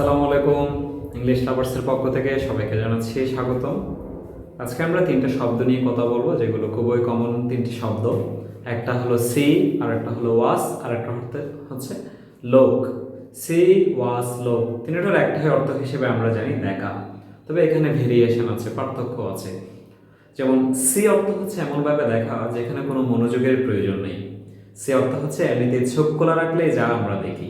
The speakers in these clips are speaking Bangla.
আসসালামু আলাইকুম, ইংলিশ লাভার্সের পক্ষ থেকে সবাইকে জানাচ্ছি স্বাগতম। আজকে আমরা তিনটে শব্দ নিয়ে কথা বলব, যেগুলো খুবই কমন তিনটি শব্দ। একটা হলো সি আর একটা হলো ওয়াস আর একটা হচ্ছে লোক। সি, ওয়াস, লোক তিনটার একটাই অর্থ হিসেবে আমরা জানি দেখা। তবে এখানে ভেরিয়েশন আছে, পার্থক্য আছে। যেমন সি অর্থ হচ্ছে এমনভাবে দেখা যেখানে কোনো মনোযোগের প্রয়োজন নেই। সি অর্থ হচ্ছে এমনিতে চোখ খোলা রাখলে যা আমরা দেখি।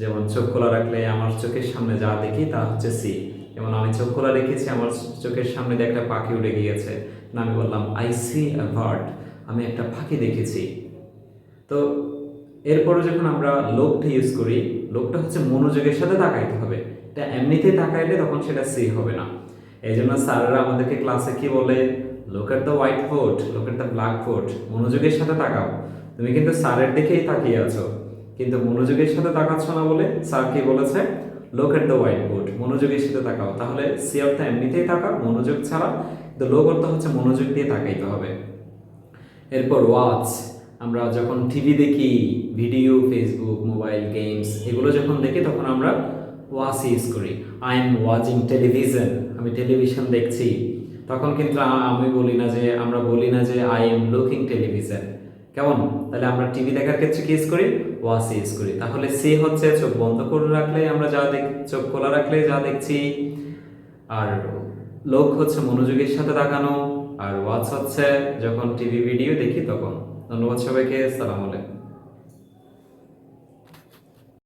যেমন চোখ খোলা রাখলে আমার চোখের সামনে যা দেখি তা হচ্ছে সি। যেমন আমি চোখ খোলা রেখেছি, আমার চোখের সামনে দিয়ে একটা পাখি উড়ে গিয়েছে। না, আমি বললাম আই সি আ বার্ড আমি একটা পাখি দেখেছি। তো এরপরে যখন আমরা লোকটা ইউজ করি, লোকটা হচ্ছে মনোযোগের সাথে তাকাইতে হবে। এটা এমনিতেই তাকাইলে তখন সেটা সি হবে না। এই জন্য স্যারেরা আমাদেরকে ক্লাসে কি বলে? লোক এট দ্য হোয়াইট ফোর্ট লোক এট দ্য ব্ল্যাক বোর্ড মনোযোগের সাথে তাকাও। তুমি কিন্তু স্যারের দিকেই তাকিয়ে আছো। কিন্তু মনোযোগের সাথে তাকাচ্ছ না বলে স্যার কি বলেছে লোক এট দ্য হোয়াইট বোর্ড মনোযোগের সাথে তাকাও। তাহলে সি অর্থ এমনিতেই তাকাও মনোযোগ ছাড়া, কিন্তু লোক অর্থ হচ্ছে মনোযোগ দিয়ে তাকাইতে হবে। এরপর ওয়াচ আমরা যখন টিভি দেখি ভিডিও ফেসবুক মোবাইল গেমস এগুলো যখন দেখি, তখন আমরা ওয়াচ ইউজ করি। আই এম ওয়াচিং টেলিভিশন আমি টেলিভিশন দেখছি। তখন কিন্তু আমি বলি না যে, আমরা বলি না যে আই এম লুকিং টেলিভিশন কেমন? তাহলে আমরা টিভি দেখার ক্ষেত্রে কি ইউজ করি? ওয়াচ ইউজ করি। তাহলে সে হচ্ছে চোখ বন্ধ করে রাখলে আমরা যা দেখ, চোখ খোলা রাখলে যা দেখছি। আর লোক হচ্ছে মনোযোগের সাথে তাকানো। আর ওয়াচ হচ্ছে যখন টিভি ভিডিও দেখি তখন। ধন্যবাদ সবাইকে। সালাম আলাইকুম।